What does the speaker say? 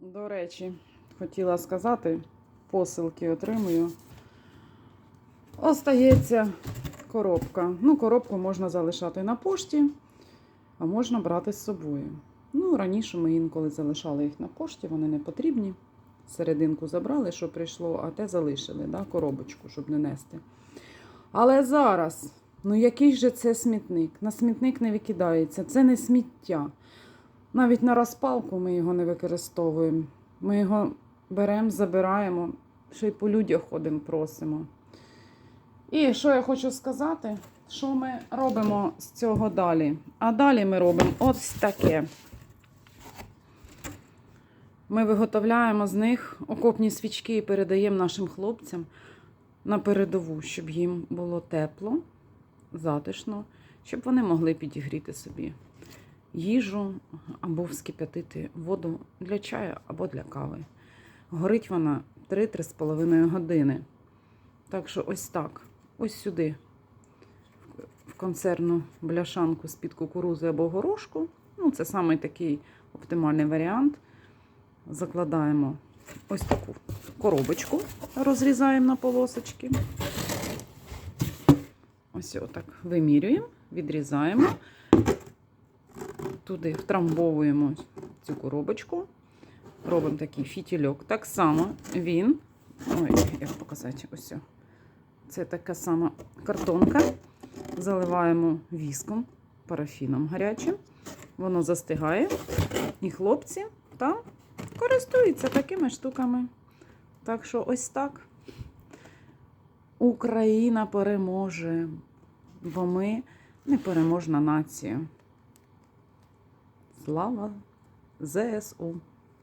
До речі, хотіла сказати, посилки отримую. Остається коробка. Ну, коробку можна залишати на пошті, а можна брати з собою. Ну, раніше ми інколи залишали їх на пошті, вони не потрібні. Серединку забрали, що прийшло, а те залишили, да, коробочку, щоб не нести. Але зараз, ну який же це смітник? На смітник не викидається, це не сміття. Навіть на розпалку ми його не використовуємо. Ми його беремо, забираємо, ще й по людях ходимо, просимо. І що я хочу сказати, що ми робимо з цього далі? А далі ми робимо ось таке. Ми виготовляємо з них окопні свічки і передаємо нашим хлопцям на передову, щоб їм було тепло, затишно, щоб вони могли підігріти собі їжу або вскип'ятити воду для чаю або для кави. Горить вона 3-3,5 години. Так що ось так, ось сюди, в консервну бляшанку з-під кукурузи або горошку. Ну, це саме такий оптимальний варіант. Закладаємо ось таку коробочку, розрізаємо на полосочки. Ось отак вимірюємо, відрізаємо туди втрамбовуємо цю коробочку, робимо такий фітільок. Так само він, ой, як показати, ось. Це така сама картонка. Заливаємо віском, парафіном гарячим. Воно застигає. І хлопці там користуються такими штуками. Так що ось так. Україна переможе, бо ми непереможна нація. Слава ЗСУ!